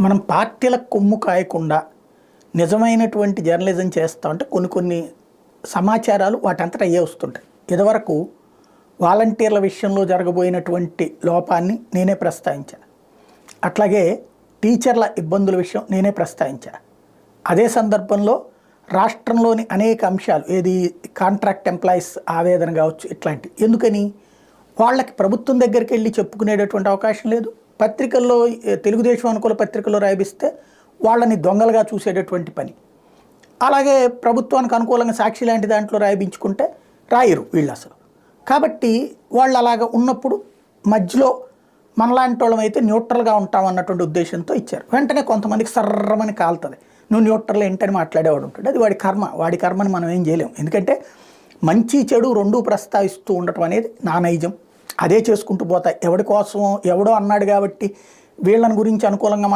మనం పార్టీల కొమ్ము కాయకుండా నిజమైనటువంటి జర్నలిజం చేస్తా ఉంటే కొన్ని కొన్ని సమాచారాలు వాటంతట అయ్యే వస్తుంటాయి. ఇదివరకు వాలంటీర్ల విషయంలో జరగబోయినటువంటి లోపాన్ని నేనే ప్రస్తావించా. అట్లాగే టీచర్ల ఇబ్బందుల విషయం నేనే ప్రస్తావించా. అదే సందర్భంలో రాష్ట్రంలోని అనేక అంశాలు ఏది కాంట్రాక్ట్ ఎంప్లాయీస్ ఆవేదన కావచ్చు ఇట్లాంటి ఎందుకని? వాళ్ళకి ప్రభుత్వం దగ్గరికి వెళ్ళి చెప్పుకునేటటువంటి అవకాశం లేదు. పత్రికల్లో తెలుగుదేశం అనుకూల పత్రికల్లో రాయిస్తే వాళ్ళని దొంగలుగా చూసేటటువంటి పని. అలాగే ప్రభుత్వానికి అనుకూలంగా సాక్షి లాంటి దాంట్లో రాయించుకుంటే రాయరు వీళ్ళు అసలు కాబట్టి వాళ్ళు అలాగ ఉన్నప్పుడు మధ్యలో మనలాంటి వాళ్ళం అయితే న్యూట్రల్గా ఉంటాం అన్నటువంటి ఉద్దేశంతో ఇచ్చారు. వెంటనే కొంతమందికి సర్రమని కాలుతుంది. నువ్వు న్యూట్రల్ ఏంటని మాట్లాడేవాడు ఉంటాడు. అది వాడి కర్మ. వాడి కర్మని మనం ఏం చేయలేం. ఎందుకంటే మంచి చెడు రెండూ ప్రస్తావిస్తూ ఉండటం అనేది నా నైజం. అదే చేసుకుంటూ పోతా. ఎవడి కోసం ఎవడో అన్నాడు కాబట్టి వీళ్ళని గురించి అనుకూలంగా మాట్లాడు